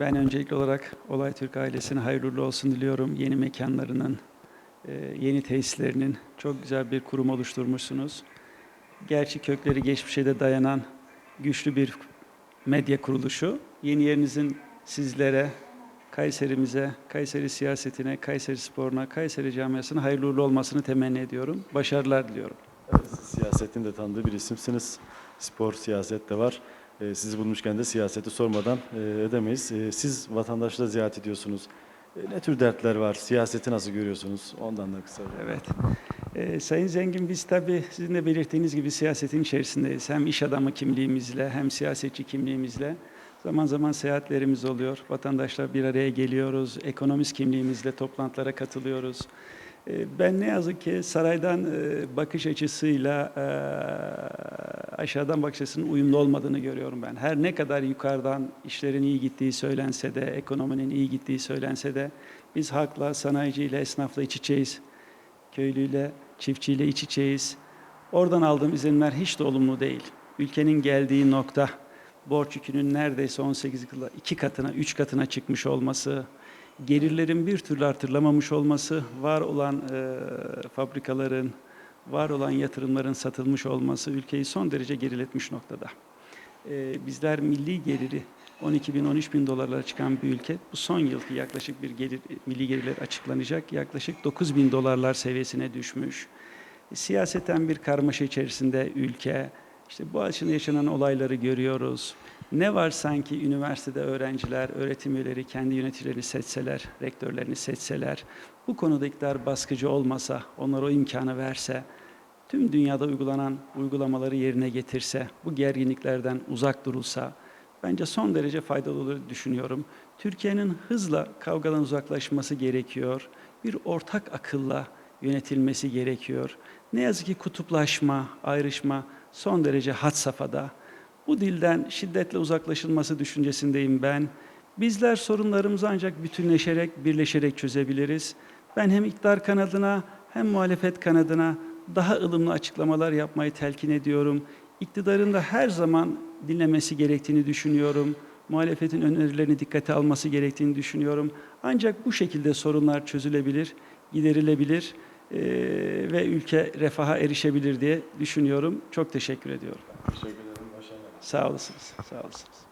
ben öncelikli olarak Olay Türk ailesine hayırlı olsun diliyorum. Yeni mekanlarının, e, yeni tesislerinin çok güzel bir kurum oluşturmuşsunuz. Gerçi kökleri geçmişe de dayanan güçlü bir medya kuruluşu. Yeni yerinizin sizlere, Kayserimize, Kayseri siyasetine, Kayseri sporuna, Kayseri camiasına hayırlı uğurlu olmasını temenni ediyorum. Başarılar diliyorum. Evet, siyasetin de tanıdığı bir isimsiniz. Spor, siyaset de var. Ee, sizi bulmuşken de siyaseti sormadan e, edemeyiz. Ee, siz vatandaşla ziyaret ediyorsunuz. Ee, ne tür dertler var? Siyaseti nasıl görüyorsunuz? Ondan da kısaca. Evet. Ee, Sayın Zengin biz tabii sizin de belirttiğiniz gibi siyasetin içerisindeyiz. Hem iş adamı kimliğimizle hem siyasetçi kimliğimizle zaman zaman seyahatlerimiz oluyor. Vatandaşlar bir araya geliyoruz. Ekonomist kimliğimizle toplantılara katılıyoruz. Ee, Ben ne yazık ki saraydan e, bakış açısıyla e, aşağıdan bakış açısının uyumlu olmadığını görüyorum ben. Her ne kadar yukarıdan işlerin iyi gittiği söylense de, ekonominin iyi gittiği söylense de biz halkla, sanayiciyle, esnafla iç içeyiz köylüyle, çiftçiyle iç içeyiz. Oradan aldığım izlenimler hiç de olumlu değil. Ülkenin geldiği nokta, borç yükünün neredeyse 18 yılda iki katına, üç katına çıkmış olması, gelirlerin bir türlü artırılamamış olması, var olan e, fabrikaların, var olan yatırımların satılmış olması ülkeyi son derece geriletmiş noktada. E, bizler milli geliri 12 bin, 13 bin dolarlara çıkan bir ülke. Bu son yılki yaklaşık bir gelir, milli gelirler açıklanacak. Yaklaşık 9 bin dolarlar seviyesine düşmüş. Siyaseten bir karmaşa içerisinde ülke. İşte bu açıdan yaşanan olayları görüyoruz. Ne var sanki üniversitede öğrenciler, öğretim üyeleri kendi yöneticilerini seçseler, rektörlerini seçseler, bu konuda iktidar baskıcı olmasa, onlara o imkanı verse, tüm dünyada uygulanan uygulamaları yerine getirse, bu gerginliklerden uzak durulsa, bence son derece faydalı olur düşünüyorum. Türkiye'nin hızla kavgadan uzaklaşması gerekiyor. Bir ortak akılla yönetilmesi gerekiyor. Ne yazık ki kutuplaşma, ayrışma son derece had safhada. Bu dilden şiddetle uzaklaşılması düşüncesindeyim ben. Bizler sorunlarımızı ancak bütünleşerek, birleşerek çözebiliriz. Ben hem iktidar kanadına hem muhalefet kanadına daha ılımlı açıklamalar yapmayı telkin ediyorum. İktidarın da her zaman dinlemesi gerektiğini düşünüyorum. Muhalefetin önerilerini dikkate alması gerektiğini düşünüyorum. Ancak bu şekilde sorunlar çözülebilir, giderilebilir ve ülke refaha erişebilir diye düşünüyorum. Çok teşekkür ediyorum. Teşekkür ederim. Başarılar.